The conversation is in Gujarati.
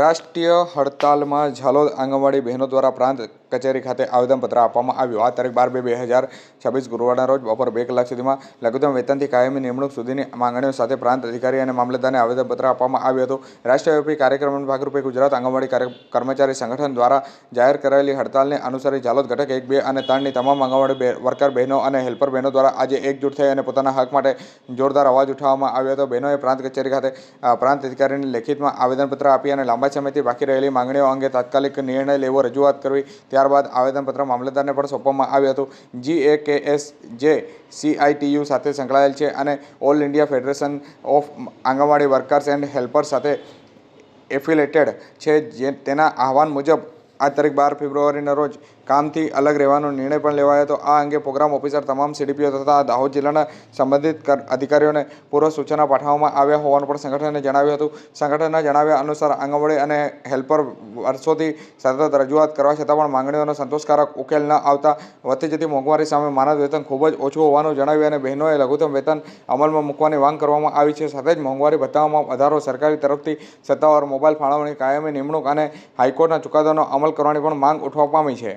રાષ્ટ્રીય હડતાલમાં ઝાલોદ આંગણવાડી બહેનો દ્વારા પ્રાંત કચેરી ખાતે આવેદનપત્ર આપવામાં આવ્યું. આ તારીખ બાર બે બે હજાર છવ્વીસ ગુરુવારના રોજ બપોર બે કલાક સુધીમાં લઘુત્તમ વેતનથી કાયમી નિમણૂક સુધીની માંગણીઓ સાથે પ્રાંત અધિકારી અને મામલતદારને આવેદનપત્ર આપવામાં આવ્યું હતું. રાષ્ટ્રવ્યાપી કાર્યક્રમના ભાગરૂપે ગુજરાત આંગણવાડી કર્મચારી સંગઠન દ્વારા જાહેર કરાયેલી હડતાલને અનુસરી ઝાલોદ ઘટક એક, બે અને ત્રણની તમામ આંગણવાડી વર્કર બહેનો અને હેલ્પર બહેનો દ્વારા આજે એકજૂટ થઈ અને પોતાના હક માટે જોરદાર અવાજ ઉઠાવવામાં આવ્યો હતો. બહેનોએ પ્રાંત કચેરી ખાતે પ્રાંત અધિકારીને લેખિતમાં આવેદનપત્ર આપી અને લાંબા સમયથી બાકી રહેલી માંગણીઓ અંગે તાત્કાલિક નિર્ણય લેવો રજૂઆત કરવી. ત્યારબાદ આવેદનપત્ર મામલતદારને પણ સોંપવામાં આવ્યું હતું. જી એ કે એસ જે સીઆઈટીયુ સાથે સંકળાયેલ છે અને all India federation of anganwadi workers and helpers સાથે એફિલેટેડ છે. જે તેના આહવાન મુજબ, આ તારીખ બાર ફેબ્રુઆરીના રોજ કામથી અલગ રહેવાનો નિર્ણય પણ લેવાયો હતો આ અંગે પ્રોગ્રામ ઓફિસર તમામ સીડીપીઓ તથા દાહોદ જિલ્લાના સંબંધિત અધિકારીઓને પૂર્વ સૂચના પાઠવવામાં આવ્યા હોવાનું પણ સંગઠને જણાવ્યું હતું. સંગઠનના જણાવ્યા અનુસાર આંગણવાડી અને હેલ્પર વર્ષોથી સતત રજૂઆત કરવા છતાં પણ માંગણીઓનો સંતોષકારક ઉકેલ ન આવતા વધતી જતી મોંઘવારી સામે માનદ વેતન ખૂબ જ ઓછું હોવાનું જણાવ્યું અને બહેનોએ લઘુત્તમ વેતન અમલમાં મૂકવાની માંગ કરવામાં આવી છે. સાથે જ મોંઘવારી ભથ્થામાં વધારો સરકારી તરફથી સત્તાવાર મોબાઈલ ફાળવણી, કાયમી નિમણૂક અને હાઈકોર્ટના ચુકાદાનો અમલ કરવાની પણ માંગ ઉઠવા પામી છે.